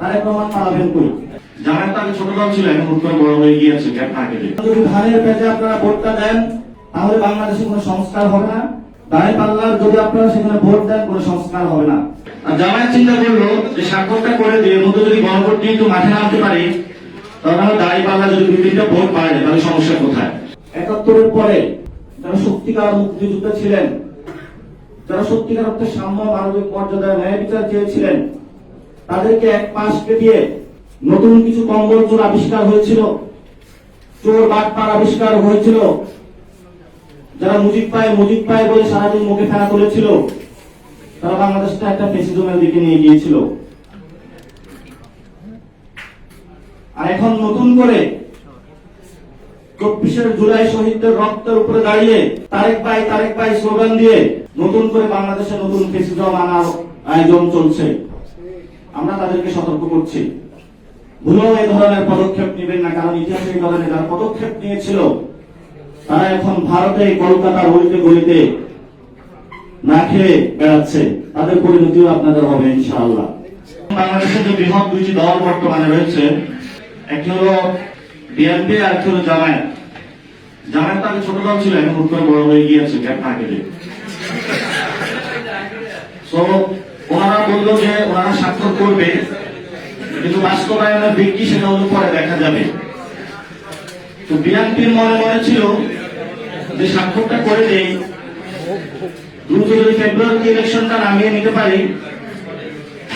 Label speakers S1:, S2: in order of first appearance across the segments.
S1: তারেক রহমান পালাবেন কই?
S2: জামায়াত তো ছোট দল ছিল এখন উত্তর বড় হয়ে গিয়েছে গ্যাপ না কেটে
S1: যদি ধানের পেজে আপনারা ভোটটা দেন তাহলে বাংলাদেশে কোনো সংস্কার হবে না। দাঁড়ে পাল্লার যদি আপনারা সেখানে ভোট দেন কোনো সংস্কার হবে না।
S2: আর জামায়াত চিন্তা করল যে স্বাক্ষরটা করে দিয়ে মধ্যে যদি গণভোট দিয়ে একটু মাঠে নামতে পারি তাহলে দাঁড়ি পাল্লা যদি দুই তিনটা ভোট পায় তাহলে সমস্যা কোথায়?
S1: একাত্তরের পরে যারা সত্যিকার মুক্তিযুদ্ধ ছিলেন যারা সত্যিকার অর্থে সাম্য মানবিক মর্যাদা ন্যায় বিচার চেয়েছিলেন তাদেরকে এক পাশকে দিয়ে নতুন কিছু কম্বল চোর আবিষ্কার হয়েছিল, চোর বাটপার আবিষ্কার হয়েছিল, যারা মুজিব পায় মুজিব পায় বলে সারাদিন মুখে ফেরা তুলেছিল, তারা বাংলাদেশটা একটা ফেসিজমের দিকে নিয়ে গিয়েছিল। আর এখন নতুন করে চব্বিশের জুলাই শহীদদের রক্তের উপরে দাঁড়িয়ে তারেক ভাই তারেক ভাই স্লোগান দিয়ে নতুন করে বাংলাদেশে নতুন ফেসিজম আনার আয়োজন চলছে। আমরা তাদেরকে সতর্ক করছি। ভুলেও এই ধরনের পদক্ষেপ নেবেন না, কারণ ইতিহাসে এই ধরনের যারা পদক্ষেপ নিয়েছিল, তারা এখন ভারতে কলকাতার গলিতে গলিতে না খেয়ে বেড়াচ্ছে। তাদের পরিণতিও আপনাদের হবে, ইনশাআল্লাহ।
S2: বাংলাদেশে যে বৃহৎ দুইটি দল বর্তমানে রয়েছে, একটি হলো বিএনপি আর একটি হলো জামায়াত। জামায়াত আগে ছোট দল ছিল, এখন উত্তর বড় হয়ে গিয়েছে, গ্যাপ না কেটে বলল যে ওনারা স্বাক্ষর করবে, কিন্তু বাস্তবায়নের দিক কি সেটা হলো পরে দেখা যাবে। তো বিএনপির মনে মনে ছিল যে স্বাক্ষরটা করে দেই, দ্রুত যদি ফেব্রুয়ারিতে ইলেকশনটা নামিয়ে নিতে পারি,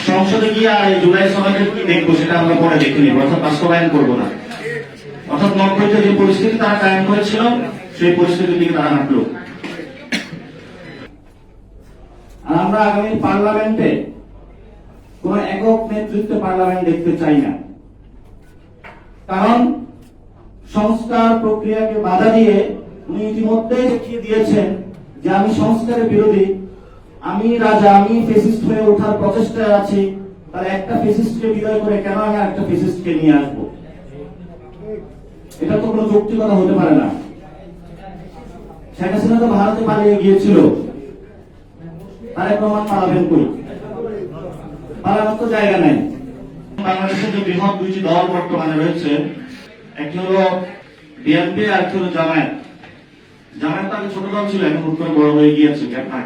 S2: সংসদে গিয়ে আর জুলাই সভাকে কি দেখব সেটা আমরা পরে দেখে নিব, অর্থাৎ বাস্তবায়ন করব না। অর্থাৎ নব্বইতে যে পরিস্থিতি তারা কায়েম করেছিল, সেই পরিস্থিতির দিকে তারা হাঁটলো।
S1: আর আমরা আগামী পার্লামেন্টে কোন একক নেতৃত্বে পার্লামেন্ট দেখতে চাই না। কারণ সংস্কার প্রক্রিয়াকে বাধা দিয়ে উনি ইতিমধ্যেই দেখিয়ে দিয়েছেন যে আমি সংস্কারের বিরোধী। আমি রাজা, আমি ফেসিস্ট হয়ে ওঠার প্রচেষ্টায় আছি। তাহলে একটা ফেসিস্টকে বিদায় করে কেন আমি একটা ফেসিস্টকে নিয়ে আসব? এটা তো কোনো যৌক্তিকতা হতে পারে না। শেখ হাসিনা তো ভারতে পালিয়ে গিয়েছিল। তারেক রহমান পালাবেন কই? পালানোর তো জায়গা নাই।
S2: বাংলাদেশের যে বৃহৎ দুইটি দল বর্তমানে রয়েছে, একটি হলো বিএনপি আর একটি হলো জামায়াত। জামায়াত আগে ছোট দল ছিল, এখন উত্তর বড় হয়ে গিয়েছে গ্যাপ না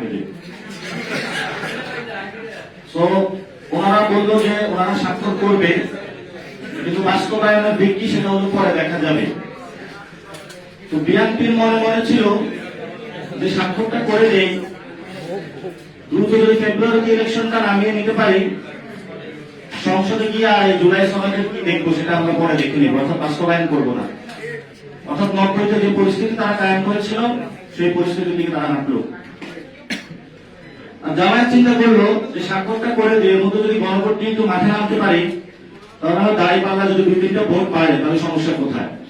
S2: ওনারা বলল যে ওনারা স্বাক্ষর করবে, কিন্তু বাস্তবায়নের দিক কি সেটা হলো পরে দেখা যাবে। তো বিএনপির মনে মনে ছিল যে স্বাক্ষরটা করে যদি ফেব্রুয়ারিতে ইলেকশনটা নামিয়ে নিতে পারি, সংসদে গিয়ে আর জুলাই সভাকে কি দেখব সেটা আমরা পরে দেখে নিব, অর্থাৎ বাস্তবায়ন করব না। অর্থাৎ নব্বইতে যে পরিস্থিতি তারা কায়েম করেছিল, সেই পরিস্থিতির দিকে তারা হাঁটলো। জামায়াত চিন্তা করল যে স্বাক্ষরটা করে দিয়ে মধ্যে যদি গণভোট দিয়ে একটু মাঠে নামতে পারি, তাহলে দাঁড়ি পাল্লা যদি দুই তিনটা ভোট পায়, তাহলে সমস্যা কোথায়?